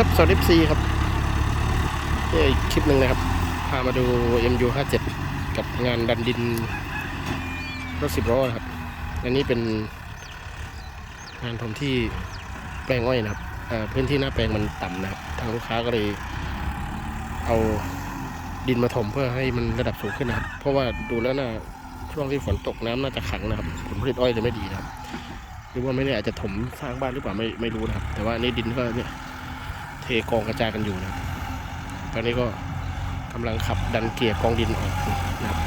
ครับสวัสดีซีครับนี่อีกคลิปหนึ่งนะครับ พามาดู MU 57กับงานดันดินรถสิบล้อนะครับ อันนี้เป็นงานทำที่แปลงอ้อยนะครับอ่าพื้นที่หน้าแปลงมันต่ำนะครับ ทางลูกค้าก็เลย เอาดินมาถมเพื่อให้มันระดับสูงขึ้นนะครับ เพราะว่าดูแล้วน่าช่วงที่ฝนตกน้ำน่าจะขังนะครับ ผลผลิตอ้อยเลยไม่ดีนะครับ หรือว่าไม่แน่อาจจะถมสร้างบ้านหรือเปล่าไม่ไม่รู้นะครับ แต่ว่านี่ดินก็เนี่ย เทกองกระจายกันอยู่นะครับตอนนี้ก็กำลังขับดันเกียร์กองดินออกนะครับ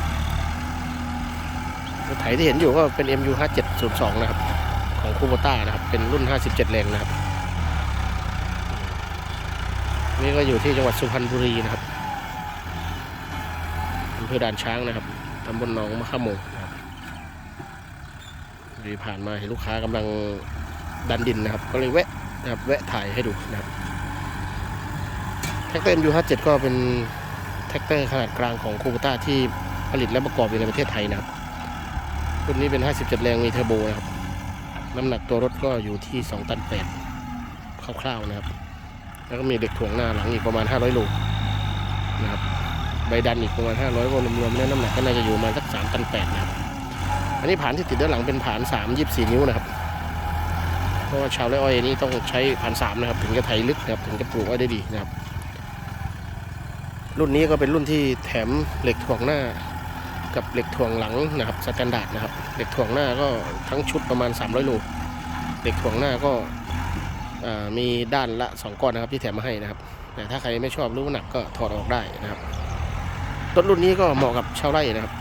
รถไถที่เห็นอยู่ก็เป็น MU 5702 นะครับ ของคูโบต้านะครับ เป็นรุ่น 57 แรงนะครับ นี่ก็อยู่ที่จังหวัดสุพรรณบุรีนะครับอำเภอด่านช้างนะครับตำบลหนองมะขามโมงนะครับผ่านมาเห็นลูกค้ากำลังดันดินนะครับ ก็เลยแวะนะครับแวะถ่ายให้ดูนะครับ แท็กเตอร์ MU57 ก็เป็นแท็กเตอร์ขนาดกลางของคู b ต้าที่ผลิตและประกอบอยู่ในประเทศไทยนะครับรุ่นนี้เป็น 57 แรงมีเทอร์โบนะครับ น้ำหนักตัวรถก็อยู่ที่ 2 ตัน8คร่าวๆนะครับ แล้วก็มีเด็กถ่วงหน้าหลังอีกประมาณ 500โลนะครับใบดันอีกประมาณ 500ก็รวมๆแล้วน้ำหนักก็น่าจะอยู่ประมาณสัก3ตัน8นะครับ อันนี้ผานที่ติดด้านหลังเป็นผาน 3 24 นิ้วนะครับ เพราะว่าชาวไร่อ้อยนี่ต้องใช้ผาน3นะครับ ถึงจะไถลึกนะครับ ถึงจะปลูกอ้อยได้ดีนะครับ รุ่นนี้ก็เป็นรุ่นที่แถมเหล็กถ่วงหน้า กับเหล็กถ่วงหลังนะครับสแตนดาร์ดนะครับเหล็กถ่วงหน้าก็ทั้งชุดประมาณ 300โลเหล็กถ่วงหน้าก็มีด้านละ 2 ก้อนนะครับที่แถมมาให้นะครับ แต่ถ้าใครไม่ชอบรู้ว่าหนักก็ถอดออกได้นะครับรถรุ่นนี้ก็เหมาะกับชาวไร่นะครับ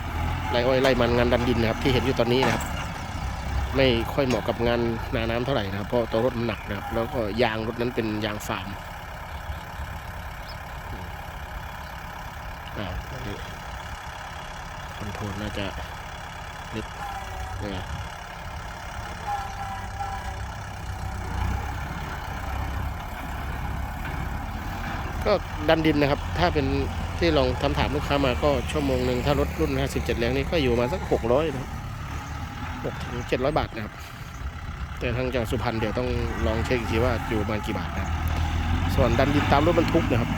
ไร่อ้อยไร่มันงานดันดินนะครับที่เห็นอยู่ตอนนี้นะครับ ไม่ค่อยเหมาะกับงานนาน้ำเท่าไหร่นะครับเพราะตัวรถมันหนักนะครับ แล้วก็ยางรถนั้นเป็นยางฟาร์ม อ่า คอนโทรลน่าจะลึกเนี่ยก็ดันดินนะครับ ถ้าเป็นที่ลองทำถามลูกค้ามาก็ชั่วโมงหนึ่งถ้ารถรุ่น 57 แรงนี่ก็อยู่มาสัก 600นะครับ6ถึง700บาทนะครับ แต่ทางจากสุพรรณเดี๋ยวต้องลองเช็คอีกทีว่าอยู่ประมาณกี่บาทนะส่วนดันดินตามรถบรรทุกนะครับ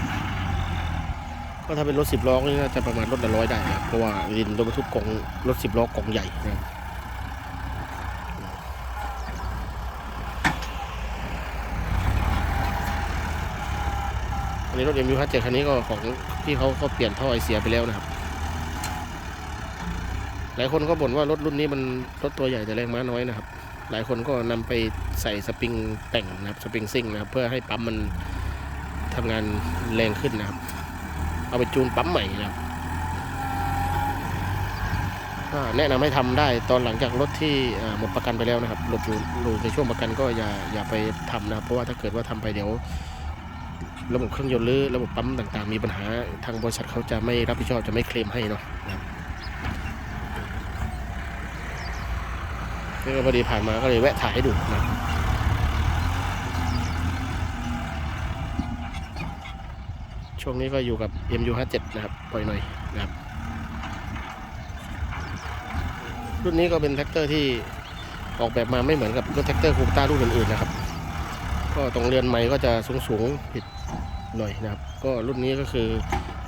ก็ถ้าเป็นรถสิบล้อก็น่าจะประมาณรถละร้อยได้นะครับเพราะว่าดินรถบรรทุกกองรถสิบล้อกองใหญ่นะครับอันนี้รถ MU 57คันนี้ก็ของที่เขาเขาเปลี่ยนท่อไอเสียไปแล้วนะครับ หลายคนก็บ่นว่ารถรุ่นนี้มันรถตัวใหญ่แต่แรงม้าน้อยนะครับ หลายคนก็นำไปใส่สปริงแต่งนะครับสปริงซิ่งนะครับ เพื่อให้ปั๊มมันทำงานแรงขึ้นนะครับ เอาไปจูนปั๊มใหม่นะแนะนำให้ทำได้ตอนหลังจากรถที่หมดประกันไปแล้วนะครับหลบอยู่ในช่วงประกันก็อย่าอย่าไปทำนะเพราะว่าถ้าเกิดว่าทำไปเดี๋ยว ระบบเครื่องยนต์หรือระบบปั๊มต่างๆ มีปัญหาทางบริษัทเขาจะไม่รับผิดชอบจะไม่เคลมให้เนาะนะนี่ก็พอดีผ่านมาก็เลยแวะถ่ายให้ดูนะครับ ช่วงนี้ก็อยู่กับ MU57 นะครับปล่อยหน่อยนะครับ รุ่นนี้ก็เป็นแท็กเตอร์ที่ออกแบบมาไม่เหมือนกับรถแท็กเตอร์คูปต้ารุ่นอื่นๆนะครับ ก็ตรงเรือนไม้ก็จะสูงๆผิดหน่อยนะครับ ก็รุ่นนี้ก็คือ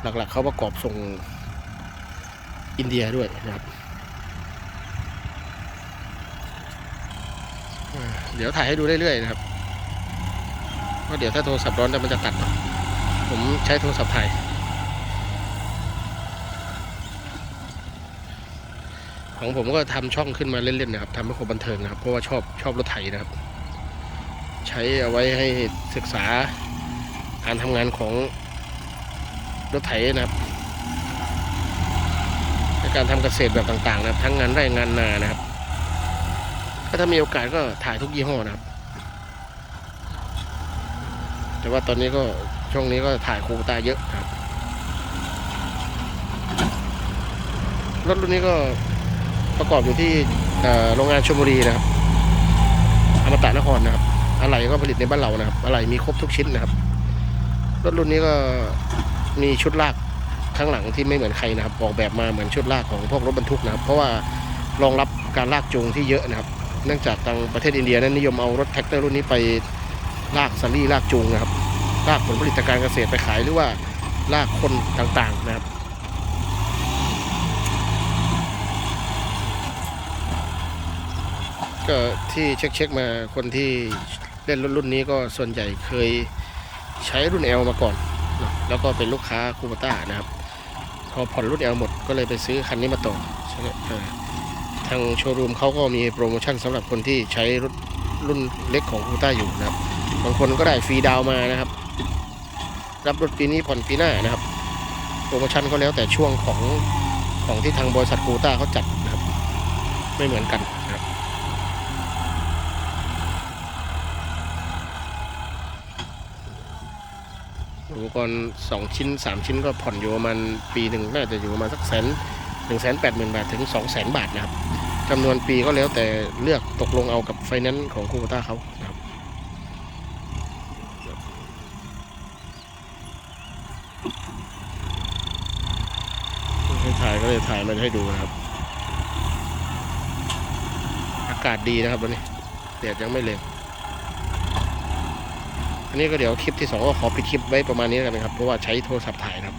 หลักๆเขาประกอบส่งอินเดียด้วยนะครับเดี๋ยวถ่ายให้ดูเรื่อยๆนะครับเพราะเดี๋ยวถ้าโทรศัพท์ร้อนแต่มันจะตัด ผมใช้โทรศัพท์ถ่ายของผมก็ทำช่องขึ้นมาเล่นๆนะครับทำให้คนบันเทิงนะครับ เพราะว่าชอบชอบรถไถนะครับ ใช้เอาไว้ให้ศึกษาการทำงานของรถไถนะครับในการทำเกษตรแบบต่างๆ นะครับ ทั้งงานไร่งานนานะครับ ก็ถ้ามีโอกาสก็ถ่ายทุกยี่ห้อนะครับ แต่ว่าตอนนี้ก็ ช่วงนี้ก็ถ่ายคูตาเยอะครับรถรุ่นนี้ก็ประกอบอยู่ที่โรงงานชลบุรีนะครับอมตะนครนะครับอะไหล่ก็ผลิตในบ้านเรานะครับอะไหล่มีครบทุกชิ้นนะครับรถรุ่นนี้ก็มีชุดลากข้างหลังที่ไม่เหมือนใครนะครับ ออกแบบมาเหมือนชุดลากของพวกรถบรรทุกนะครับ เพราะว่ารองรับการลากจูงที่เยอะนะครับ เนื่องจากทางประเทศอินเดียนั้นนิยมเอารถแท็กเตอร์รุ่นนี้ไปลากซัลลี่ลากจูงนะครับ ลากผลผลิตทางการเกษตรไปขายหรือว่าลากคนต่างๆนะครับก็ที่เช็คๆมาคนที่เล่นรถรุ่นนี้ก็ส่วนใหญ่เคยใช้รุ่น L มาก่อน แล้วก็เป็นลูกค้าคูปต้านะครับ พอผ่อนรุ่น L หมดก็เลยไปซื้อคันนี้มาต่อใช่ไหมทางโชว์รูมเขาก็มีโปรโมชั่นสำหรับคนที่ใช้รถรุ่นเล็กของคูปต้าอยู่นะครับ บางคนก็ได้ฟรีดาวมานะครับ รับรถปีนี้ผ่อนปีหน้านะครับ โปรโมชั่นก็แล้วแต่ช่วงของของที่ทางบริษัทคูต้าเขาจัดนะครับ ไม่เหมือนกันนะครับอุปกรณ์สองชิ้นสามชิ้นก็ผ่อนอยู่ประมาณปีหนึ่งน่าจะอยู่ประมาณสักแสนหนึ่งแสนแปดหมื่นบาทถึงสองแสนบาทนะครับจำนวนปีก็แล้วแต่เลือกตกลงเอากับไฟแนนซ์ของคูต้าเขานะครับให้ ถ่ายก็เลยถ่ายมาให้ดูนะครับ อากาศดีนะครับวันนี้แดดยังไม่เลงอันนี้ก็เดี๋ยวคลิปที่สองก็ขอปิดคลิปไว้ประมาณนี้กันนะครับ เพราะว่าใช้โทรศัพท์ถ่ายนะครับ